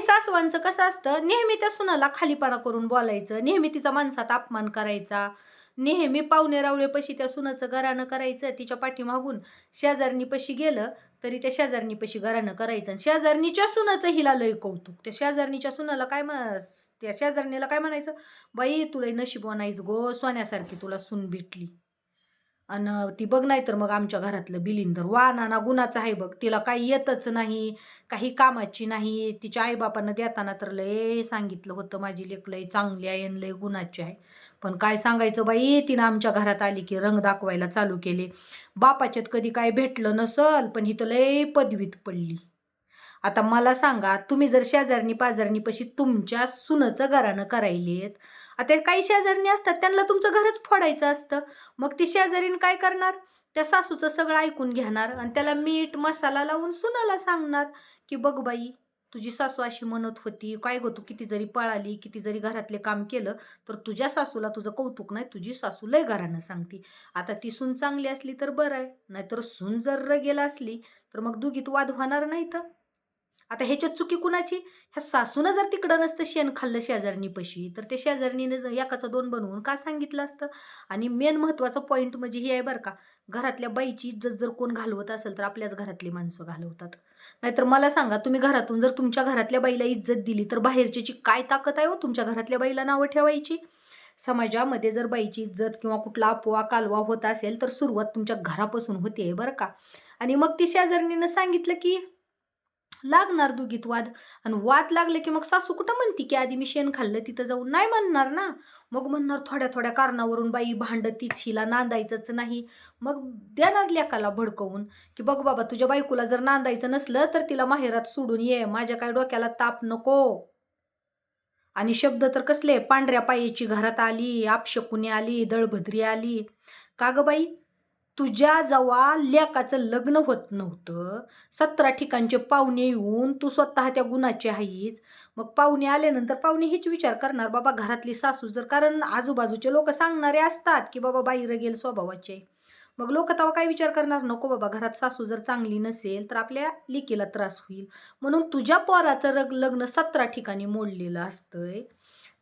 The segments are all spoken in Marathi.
काही सासवांचं कसं असतं नेहमी त्या सुनाला खालीपणा करून बोलायचं नेहमी तिचा माणसात अपमान करायचा नेहमी पाहुणे रावळेपशी त्या सुनाचं घरानं करायचं तिच्या पाठीमागून शेजारणीपशी गेलं तरी त्या शेजारणीपशी घरानं करायचं. आणि शेजारणीच्या सुनाचं हिला लय कौतुक. त्या शेजारणीच्या सुनाला काय म्हण त्या शेजारणीला काय म्हणायचं? बाई तुला नशीब म्हणायचं गो सोन्यासारखी तुला सून भेटली. आणि ती बघ नाही तर मग आमच्या घरातलं बिलिंदर वा नाना गुणाचं आहे बघ. तिला काही येतच नाही काही कामाची नाही. तिच्या आईबापांना देताना तर लय सांगितलं होतं माझी लेक लय चांगली आहे आणि लय गुणाची आहे. पण काय सांगायचं बाई? तिनं आमच्या घरात आली की रंग दाखवायला चालू केले. बापाच्यात कधी काय भेटलं नसल पण ही तर लय पदवीत पडली. आता मला सांगा तुम्ही जर शेजारणी पाजारणीपाशी तुमच्या सुनचं घरानं करायलेत आता काही शेजारणी असतात त्यांना तुमचं घरच फोडायचं असतं. मग ती शेजारीन काय करणार? त्या सासूचं सगळं ऐकून घेणार आणि त्याला मीठ मसाला लावून सुनाला सांगणार की बघ बाई तुझी सासू अशी म्हणत होती काय गो तू किती जरी पळाली किती जरी घरातले काम केलं तर तुझ्या सासूला तुझं कौतुक नाही तुझी सासू लय घरानं सांगते. आता ती सून चांगली असली तर बरं आहे नाहीतर सून जर रगेला असली तर मग दुगीत वाद होणार नाही तर आता ह्याच्यात चुकी कुणाची? ह्या सासूनं जर तिकडं नसतं शेण खाल्लं शेजारणीपशी तर ते शेजारणीने एकाचं दोन बनवून का सांगितलं असतं? आणि मेन महत्त्वाचा पॉईंट म्हणजे ही आहे बरं का घरातल्या बाईची इज्जत जर कोण घालवत असेल तर आपल्याच घरातली माणसं घालवतात. नाहीतर मला सांगा तुम्ही घरातून जर तुमच्या घरातल्या बाईला इज्जत दिली तर बाहेरच्याची काय ताकद आहे हो तुमच्या घरातल्या बाईला नावं ठेवायची? समाजामध्ये जर बाईची इज्जत किंवा कुठला अपोवा कालवा होत असेल तर सुरुवात तुमच्या घरापासून होते बरं का. आणि मग ती शेजारणीनं सांगितलं की लागणार दोघीत वाद. आणि वाद लागले की मग सासू कुठं म्हणती की आधी मी शेण खाल्लं तिथं जाऊन नाही म्हणणार ना? मग म्हणणार थोड्या थोड्या कारणावरून बाई भांडतीच हिला नांदायचंच नाही. मग देणार लेकाला भडकवून की बघ बाबा तुझ्या बायकोला जर नांदायचं नसलं तर तिला माहेरात सोडून ये माझ्या काय डोक्याला ताप नको. आणि शब्द तर कसले पांढऱ्या पायीची घरात आली आपशकुनी आली दळभद्री आली. का ग बाई? तुझ्या जेव्हा लेकाचं लग्न होत नव्हतं. सतरा ठिकाणचे पाहुणे येऊन तू स्वतः त्या गुणाची आहेस. मग पाहुणे आल्यानंतर पाहुणे हेच विचार करणार बाबा घरातली सासू जर कारण आजूबाजूचे लोक सांगणारे असतात की बाबा बाई रगेल स्वभावाचे. मग लोक तेव्हा काय विचार करणार? नको बाबा घरात सासू जर चांगली नसेल तर आपल्या लिकीला त्रास होईल. म्हणून तुझ्या पोराचं रग लग्न सतरा ठिकाणी मोडलेलं असतंय.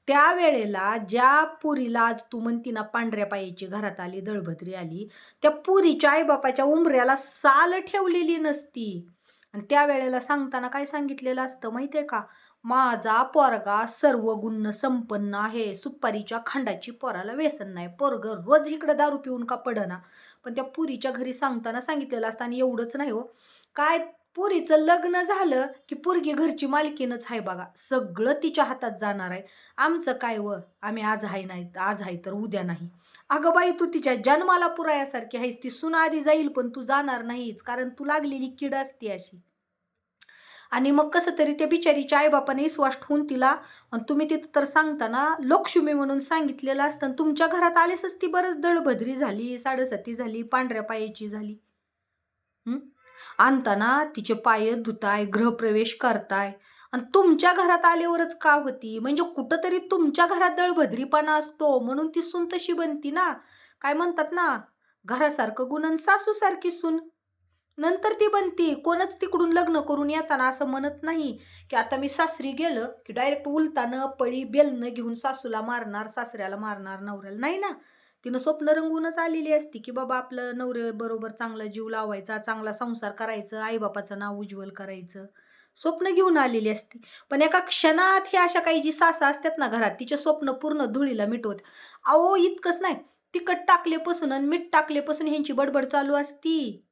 त्यावेळेला ज्या पुरीला आज तू म्हणती ना पांढऱ्या पायाची घरात आली दळभद्री आली त्या पुरीच्या आईबापाच्या उंबऱ्याला साल ठेवलेली नसती. आणि त्यावेळेला सांगताना काय सांगितलेलं असतं माहितीये का? माझा पोरगा सर्व गुण संपन्न आहे. सुपारीच्या खांडाची पोराला व्यसन नाही. पोरग रोज इकडं दारू पिऊन का पडना? पण त्या पुरीच्या घरी सांगताना सांगितलेलं असतं आणि एवढंच नाही हो. काय पुरीचं लग्न झालं की पुरगी घरची मालकीनच आहे बघा. सगळं तिच्या हातात जाणार आहे. आमचं काय व? आम्ही आज आहे नाही आज आहे तर उद्या नाही. अगं बाई तू तिच्या जन्माला पुरायासारखी आहेस ती सुना आधी जाईल पण तू जाणार नाहीच कारण तू लागलेली किड असते अशी. आणि मग कसं तरी त्या बिचारीच्या आईबापाने विश्वास ठेवून तिला आणि तुम्ही तिथं तर सांगताना लक्ष्मी म्हणून सांगितलेलं असतं आणि तुमच्या घरात आलेसच ती बरंच दळभद्री झाली साडेसाती झाली पांढऱ्या पायाची झाली. आणताना तिचे पाय धुताय गृहप्रवेश करताय. आणि तुमच्या घरात आल्यावरच का होती? म्हणजे कुठंतरी तुमच्या घरात दळभद्रीपणा असतो म्हणून ती सून तशी बनती ना? काय म्हणतात ना? घरासारखं गुणन सासू सासूसारखी सून. नंतर ती बनती. कोणच तिकडून लग्न करून येताना असं म्हणत नाही की आता मी सासरी गेलं की डायरेक्ट उलतानं पळी बेलनं घेऊन सासूला मारणार सासऱ्याला मारणार नवऱ्याला. नाही ना? तिनं स्वप्न रंगूनच आलेली असती की बाबा आपलं नवरे बरोबर चांगला जीव लावायचा चांगला संसार करायचं आईबापाचं नाव उज्ज्वल करायचं. स्वप्न घेऊन आलेली असती. पण एका क्षणात हे अशा काही जी सासा असतात ना घरात तिचे स्वप्न पूर्ण धुळीला मिटवत. अहो इतकंच नाही. तिखट टाकलेपासून आणि मीठ टाकलेपासून ह्यांची बडबड चालू असती.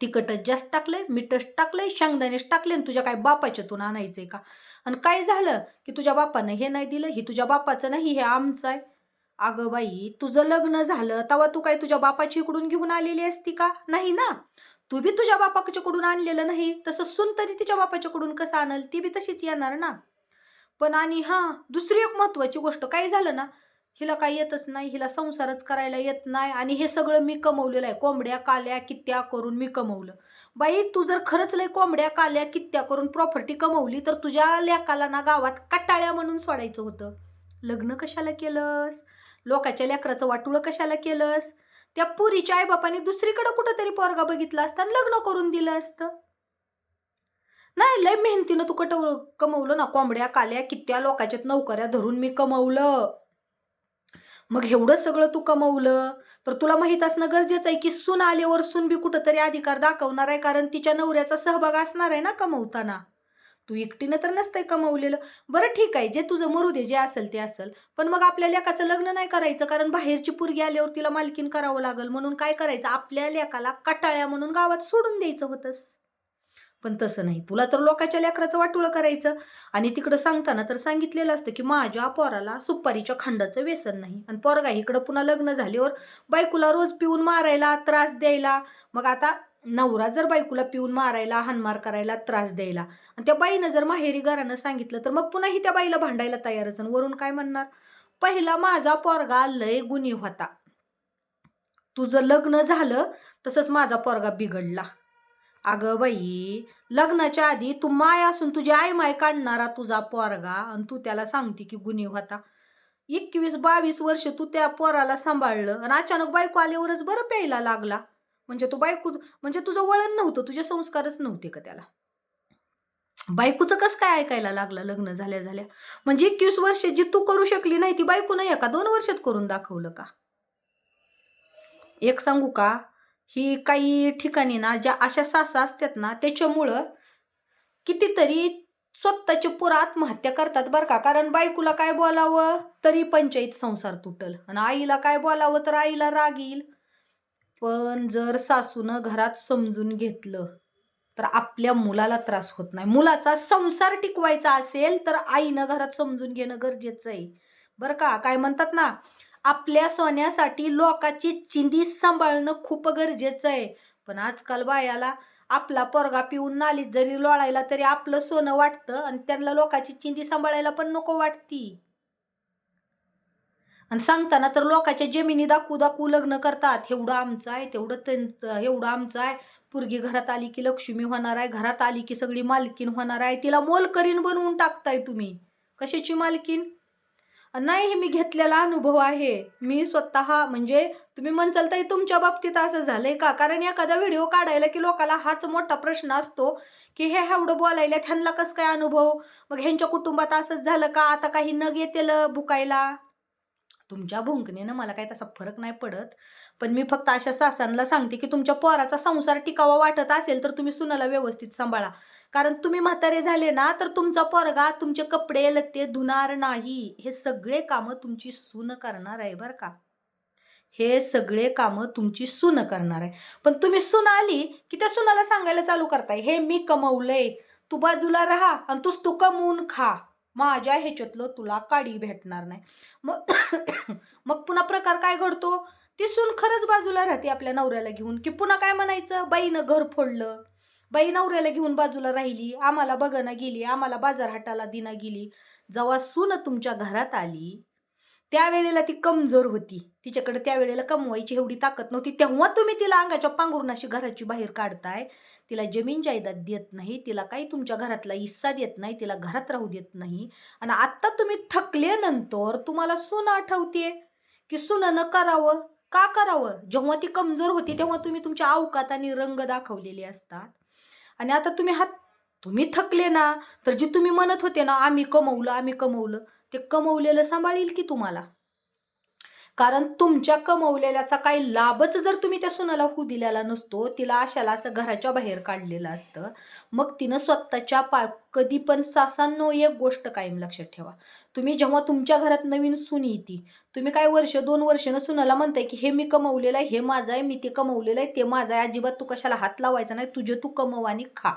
तिखटच जास्त टाकलंय मीठच टाकलंय शेंगदाणेच टाकले आणि तुझ्या काय बापाच्यातून आणायचंय का? आणि काय झालं की तुझ्या बापानं हे नाही दिलं हे तुझ्या बापाचं नाही हे आमचं आहे. अगं बाई तुझं लग्न झालं तेव्हा तू काय तुझ्या बापाची इकडून घेऊन आलेली असती का? नाही ना? तू बी तुझ्या बापाच्याकडून आणलेलं नाही तसं सुन तरी तिच्या बापाच्याकडून कसं आणल ती बी तशीच येणार ना? पण आणि हा दुसरी एक महत्वाची गोष्ट काय झालं ना? हिला काय येतच नाही हिला संसारच करायला येत नाही आणि हे सगळं मी कमवलेलं आहे. कोंबड्या काल्या कित्त्या करून मी कमवलं. बाई तू जर खरंच लय कोंबड्या काल्या कित्त्या करून प्रॉपर्टी कमवली तर तुझ्या लेकाला ना गावात कटाळ्या म्हणून सोडायचं होतं. लग्न कशाला केलंस? लोकाच्या लेकराचं वाटुळं कशाला केलंस? त्या पुरीच्या आईबापाने दुसरीकडे कुठंतरी पोरगा बघितला असता आणि लग्न करून दिलं असतं. नाही लय मेहनतीनं तू कट कमवलं ना कोंबड्या काल्या कित्या लोकाच्यात नोकऱ्या धरून मी कमवलं. मग एवढं सगळं तू कमवलं? तर तुला माहीत असणं गरजेचं आहे की सून आल्यावर सून बी कुठंतरी अधिकार दाखवणार आहे कारण तिच्या नवऱ्याचा सहभाग असणार आहे ना कमवताना. तू एकटीनं तर नसतंय कमवलेलं. बरं ठीक आहे जे तुझं मरू दे जे असेल ते असेल. पण मग आपल्या लेकाचं लग्न नाही करायचं कारण बाहेरची पुरगी आल्यावर तिला मालकीन करावं लागल. म्हणून काय करायचं? आपल्या लेकाला कटाळ्या म्हणून गावात सोडून द्यायचं होतंस. पण तसं नाही. तुला तर लोकाच्या लेकराचं वाटोळं करायचं. आणि तिकडं सांगताना तर सांगितलेलं असतं की माझ्या पोराला सुपारीच्या खंडाचं व्यसन नाही. आणि पोरगा इकडं पुन्हा लग्न झाल्यावर बायकोला रोज पिऊन मारायला त्रास द्यायला. मग आता नवरा जर बायकोला पिऊन मारायला हानमार करायला त्रास द्यायला आणि त्या बाईनं जर माहेरी घरानं सांगितलं तर मग पुन्हा ही त्या बाईला भांडायला तयारच आणि वरून काय म्हणणार? पहिला माझा पोरगा लय गुन्हे होता. तुझं लग्न झालं तसंच माझा पोरगा बिघडला. अगं बाई लग्नाच्या आधी तू माय असून तुझी आई माय काढणारा तुझा पोरगा आणि तू त्याला सांगते की गुन्हे होता. एकवीस बावीस वर्ष तू त्या पोराला सांभाळलं आणि अचानक बायको आल्यावरच बरं प्यायला लागला. म्हणजे तू बायको म्हणजे तुझं वळण नव्हतं तुझे संस्कारच नव्हते का त्याला? बायकोचं कसं काय ऐकायला लागलं लग्न झाल्या झाल्या? म्हणजे एकवीस वर्ष जी तू करू शकली नाही ती बायको नाही का दोन वर्षात करून दाखवलं का? एक सांगू का? ही काही ठिकाणी ना ज्या अशा सासा असतात ना त्याच्यामुळं कितीतरी स्वतःचे पुर आत्महत्या करतात बरं का. कारण बायकोला काय बोलावं? तरी पंचायत संसार तुटल. आणि आईला काय बोलावं? तर आईला राग येईल. पण जर सासूनं घरात समजून घेतलं तर आपल्या मुलाला त्रास होत नाही. मुलाचा संसार टिकवायचा असेल तर आईनं घरात समजून घेणं गरजेचं आहे. बरं का? काय म्हणतात ना आपल्या सोन्यासाठी लोकाची चिंदी सांभाळणं खूप गरजेचं आहे. पण आजकाल बायाला आपला पोरगा पिऊन नालीत जरी लोळायला तरी आपलं सोनं वाटतं आणि त्यांना लोकाची चिंदी सांभाळायला पण नको वाटती. आणि सांगताना तर लोकांच्या जमिनी दाखवू दाखवू लग्न करतात. एवढं आमचं आहे तेवढं त्यांचं एवढं आमचं आहे. पुरगी घरात आली की लक्ष्मी होणार आहे. घरात आली की सगळी मालकीन होणार आहे. तिला मोलकरीन बनवून टाकताय तुम्ही. कशाची मालकीन नाही हे मी घेतलेला अनुभव आहे. मी स्वतः म्हणजे तुम्ही म्हणचाल ताई तुमच्या बाबतीत असं झालंय का? कारण एखादा व्हिडिओ काढायला की लोकाला हाच मोठा प्रश्न असतो की हे एवढं बोलायला ह्यांना कसं काय अनुभव? मग ह्यांच्या कुटुंबात असंच झालं का? आता काही नग येतेल भुकायला? तुमच्या भुंकणीनं मला काही तसा फरक नाही पडत. पण मी फक्त अशा सासांना सांगते की तुमच्या पोराचा संसार टिकावा वाटत असेल तर तुम्ही सुनाला व्यवस्थित सांभाळा. कारण तुम्ही म्हातारे झाले ना तर तुमचा पोरगा तुमचे कपडे लत्ते धुणार नाही. हे सगळे कामं तुमची सून करणार आहे बरं का. हे सगळे कामं तुमची सून करणार आहे. पण तुम्ही सून आली की त्या सुनाला सांगायला चालू करताय? हे मी कमवलंय. तू बाजूला राहा आणि तूच तू कमवून खा. माझ्या ह्याच्यातलं तुला काडी भेटणार नाही. मग मग पुन्हा प्रकार काय घडतो? ती सून खरंच बाजूला राहते आपल्या नवऱ्याला घेऊन. की पुन्हा काय म्हणायचं? बाईनं घर फोडलं. बाई नवऱ्याला घेऊन बाजूला राहिली. आम्हाला बघणं गेली. आम्हाला बाजार हाटाला दिना गेली. जेव्हा सून तुमच्या घरात आली त्यावेळेला ती कमजोर होती. तिच्याकडे त्यावेळेला कमवायची एवढी ताकद नव्हती. तेव्हा तुम्ही तिला अंगाच्या पांघरुणाशी घराची बाहेर काढताय. तिला जमीन जायदाद देत नाही. तिला काही तुमच्या घरातला हिस्सा देत नाही. तिला घरात राहू देत नाही. आणि आत्ता तुम्ही थकल्यानंतर तुम्हाला सून आठवते की सुनानं करावं? का करावं? जेव्हा ती कमजोर होती तेव्हा तुम्ही तुमच्या अवकात आणि रंग दाखवलेले असतात. आणि आता तुम्ही हात तुम्ही थकले ना तर जे तुम्ही म्हणत होते ना आम्ही कमवलं आम्ही कमवलं ते कमवलेलं सांभाळील की तुम्हाला? कारण तुमच्या कमवलेल्याचा काही लाभच जर तुम्ही त्या सुनाला होऊ दिलेला नसतो तिला अशाला असं घराच्या बाहेर काढलेलं असतं मग तिनं स्वतःच्या पा कधी पण सासांनो एक गोष्ट कायम लक्षात ठेवा. तुम्ही जेव्हा तुमच्या घरात नवीन सून येते तुम्ही काय वर्ष दोन वर्षानं सुनाला म्हणताय की हे मी कमवलेलं आहे हे माझं आहे मी ते कमवलेलं आहे ते माझं आहे अजिबात तू कशाला हात लावायचा नाही तुझे तू कमव आणि खा.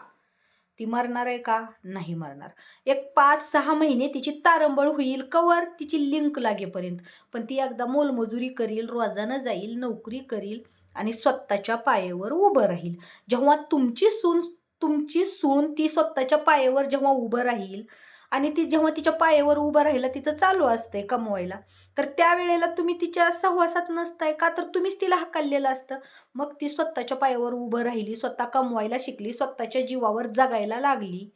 ती मरणार आहे का? नाही मरणार. एक पाच सहा महिने तिची तारंबळ होईल कवर तिची लिंक लागेपर्यंत. पण ती एकदा मोलमजुरी करील रोजानं जाईल नोकरी करील आणि स्वतःच्या पायावर उभं राहील. जेव्हा तुमची सून तुमची सून ती स्वतःच्या पायावर जेव्हा उभं राहील आणि ती जेव्हा तिच्या पायावर उभं राहिलं तिचं चालू असतंय कमवायला. तर त्यावेळेला तुम्ही तिच्या सहवासात नसताय का? तर तुम्हीच तिला हकाललेलं असतं. मग ती स्वतःच्या पायावर उभं राहिली स्वतः कमवायला शिकली स्वतःच्या जीवावर जगायला लागली.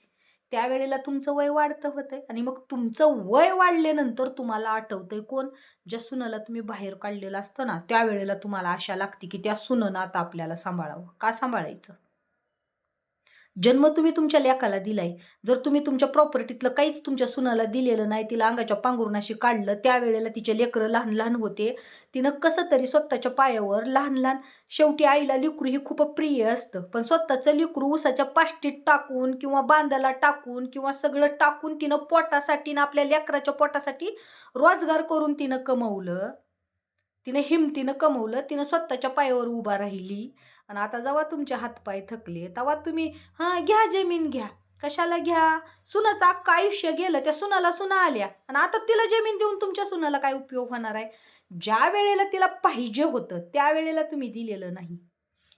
त्यावेळेला तुमचं वय वाढतं होतंय आणि मग तुमचं वय वाढल्यानंतर तुम्हाला आठवतंय कोण? ज्या सुनाला तुम्ही बाहेर काढलेलं असतं ना त्यावेळेला तुम्हाला आशा लागते की त्या सुननं आता आपल्याला सांभाळावं. का सांभाळायचं? जन्म तुम्ही तुमच्या लेकाला दिलाय. जर तुम्ही तुमच्या प्रॉपर्टीतलं काहीच तुमच्या सुनाला दिलेलं नाही तिला अंगाच्या पांघरुणाशी काढलं त्यावेळेला तिचे लेकरं लहान लहान होते. तिनं कसं तरी स्वतःच्या पायावर लहान लहान शेवटी आईला लिकरू ही खूप प्रिय असतं. पण स्वतःचं लिकरू उसाच्या पाष्टीत टाकून किंवा बांधाला टाकून किंवा सगळं टाकून तिनं पोटासाठी ना आपल्या लेकराच्या पोटासाठी रोजगार करून तिनं कमवलं. तिनं हिमतीनं कमवलं. तिनं स्वतःच्या पायावर उभा राहिली. आणि आता जेव्हा तुमचे हातपाय थकले तेव्हा तुम्ही हां घ्या जमीन घ्या. कशाला घ्या? सुनाचं अख्खं आयुष्य गेलं त्या सुनाला सुना आल्या. आणि आता तिला जमीन देऊन तुमच्या सुनाला काय उपयोग होणार आहे? ज्या वेळेला तिला पाहिजे होतं त्यावेळेला तुम्ही दिलेलं नाही.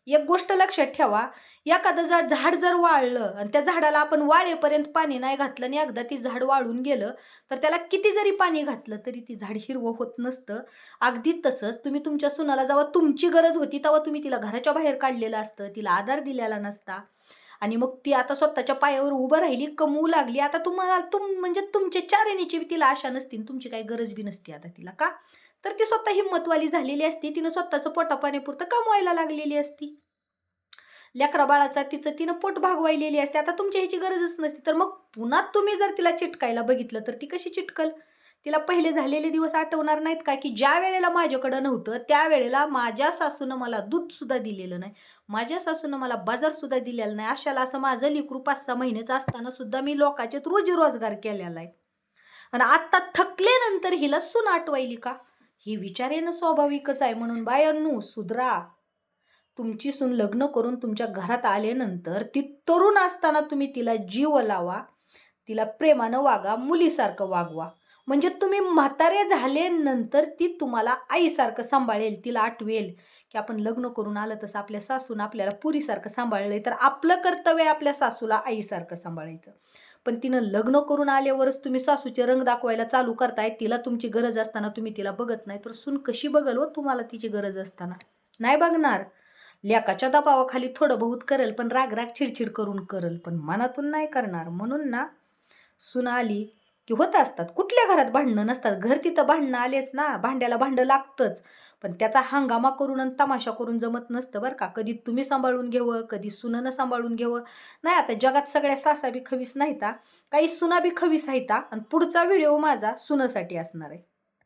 एक गोष्ट लक्षात ठेवा एखादं जर झाड जर वाळलं आणि त्या झाडाला आपण वाळेपर्यंत पाणी नाही घातलं आणि एकदा ती झाड वाळून गेलं तर त्याला किती जरी पाणी घातलं तरी ती झाड हिरवं होत नसतं. अगदी तसंच तुम्ही तुमच्या सुनाला जेव्हा तुमची गरज होती तेव्हा तुम्ही तिला घराच्या बाहेर काढलेलं असतं तिला आधार दिलेला नसता. आणि मग ती आता स्वतःच्या पायावर उभं राहिली कमवू लागली. आता तुम्हाला तुम म्हणजे तुमच्या चारणीची तिला आशा नसती तुमची काही गरज बी नसती आता तिला का? तर ती स्वतः हिंमतवाली झालेली असती. तिनं स्वतःचं पोटापाण्यापुरतं कमवायला लागलेली असती. लेकरा बाळाचा तिचं तिनं पोट भागवायलेली असते. आता तुमच्या ह्याची गरजच नसती. तर मग पुन्हा तुम्ही जर तिला चिटकायला बघितलं तर ती कशी चिटकल? तिला पहिले झालेले दिवस आठवणार नाहीत का? की ज्या वेळेला माझ्याकडं नव्हतं त्यावेळेला माझ्या सासूनं मला दूध सुद्धा दिलेलं नाही. माझ्या सासूनं मला बाजार सुद्धा दिलेला नाही. अशाला असं माझं लिकरू पाच सहा महिन्याचं असताना सुद्धा मी लोकांच्यात रोजी रोजगार केलेला आहे. आणि आत्ता थकल्यानंतर हिला सून आठवायली का? ही विचार येणं स्वाभाविकच आहे म्हणून बायांनो सुधरा. तुमची सून लग्न करून तुमच्या घरात आल्यानंतर ती तरुण असताना तुम्ही तिला जीव लावा तिला प्रेमानं वागा मुलीसारखं वागवा. म्हणजे तुम्ही म्हातारे झाल्यानंतर ती तुम्हाला आईसारखं सांभाळेल तिला आठवेल की आपण लग्न करून आलं तसं आपल्या सासून आपल्याला पुरीसारखं सांभाळलंय तर आपलं कर्तव्य आहे आपल्या सासूला आईसारखं सांभाळायचं. पण तिनं लग्न करून आल्यावरच तुम्ही सासूचे रंग दाखवायला चालू करताय तिला तुमची गरज असताना तुम्ही तिला बघत नाही तर सून कशी बघल व तुम्हाला तिची गरज असताना? नाही बघणार. लेकाच्या दबावाखाली थोडं बहुत करेल पण राग राग चिडचिड करून करल पण मनातून नाही करणार. म्हणून ना सून आली की होत असतात. कुठल्या घरात भांडणं नसतात. घर तिथं भांडणं आलेच ना. भांड्याला भांडं लागतंच. पण त्याचा हंगामा करून आणि तमाशा करून जमत नसतं बरं का. कधी तुम्ही सांभाळून घेवं कधी सुनानं सांभाळून घेवं. नाही आता जगात सगळ्या सासा बी खवीस नाहीता. काही सुना बी खवीस आहेता आणि पुढचा व्हिडिओ माझा सुनासाठी असणार आहे.